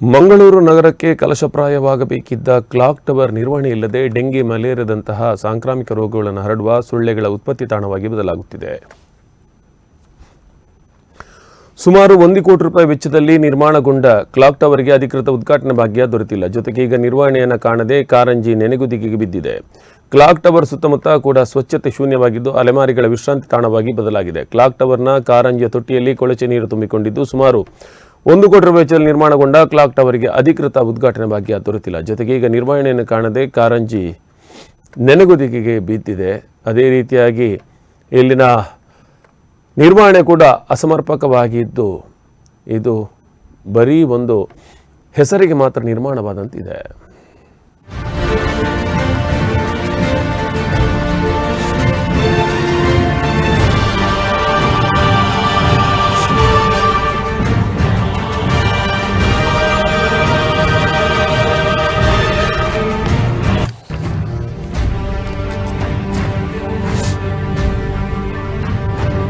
ಮಂಗಳೂರು ನಗರಕ್ಕೆ ಕಲಶಪ್ರಾಯವಾಗಬೇಕಿದ್ದ clock tower ನಿರ್ವಹಣೆ ಇಲ್ಲದೆ ಡೆಂಗಿ ಮಲೇರಿಯಾದಂತಹ ಸಾಂಕ್ರಾಮಿಕ ರೋಗಗಳನ್ನು ಹರಡುವ ಸೊಳ್ಳೆಗಳ ಉತ್ಪತ್ತಿ ತಾಣವಾಗಿ ಬದಲಾಗುತ್ತಿದೆ. ಸುಮಾರು ಒಂದು ಕೋಟಿ ರೂಪಾಯಿ ವೆಚ್ಚದಲ್ಲಿ ನಿರ್ಮಾಣಗೊಂಡ ಕ್ಲಾಕ್ ಟವರ್ಗೆ ಅಧಿಕೃತ ಉದ್ಘಾಟನೆ ಭಾಗ್ಯ ದೊರೆತಿಲ್ಲ. ಜೊತೆಗೆ ಈಗ ನಿರ್ವಹಣೆಯನ್ನು ಕಾಣದೆ ಕಾರಂಜಿ ನೆನೆಗುದಿಗೆ ಬಿದ್ದಿದೆ. ಕ್ಲಾಕ್ ಟವರ್ ಸುತ್ತಮುತ್ತ ಕೂಡ ಸ್ವಚ್ಛತೆ ಶೂನ್ಯವಾಗಿದ್ದು ಅಲೆಮಾರಿಗಳ ವಿಶ್ರಾಂತಿ ತಾಣವಾಗಿ ಬದಲಾಗಿದೆ. ಕ್ಲಾಕ್ ಟವರ್ನ ಕಾರಂಜಿಯ ತೊಟ್ಟಿಯಲ್ಲಿ ಕೊಳಚೆ ನೀರು ತುಂಬಿಕೊಂಡಿದ್ದು ಸುಮಾರು ಒಂದು ಕೋಟಿ ವೆಚ್ಚದಲ್ಲಿ ನಿರ್ಮಾಣಗೊಂಡ ಕ್ಲಾಕ್ ಟವರ್ಗೆ ಅಧಿಕೃತ ಉದ್ಘಾಟನೆ ಭಾಗ್ಯ ದೊರೆತಿಲ್ಲ. ಜೊತೆಗೆ ಈಗ ನಿರ್ವಹಣೆಯನ್ನು ಕಾಣದೆ ಕಾರಂಜಿ ನೆನೆಗುದಿಗೆಗೆ ಬಿದ್ದಿದೆ. ಅದೇ ರೀತಿಯಾಗಿ ಇಲ್ಲಿನ ನಿರ್ವಹಣೆ ಕೂಡ ಅಸಮರ್ಪಕವಾಗಿದ್ದು, ಇದು ಬರೀ ಒಂದು ಹೆಸರಿಗೆ ಮಾತ್ರ ನಿರ್ಮಾಣವಾದಂತಿದೆ.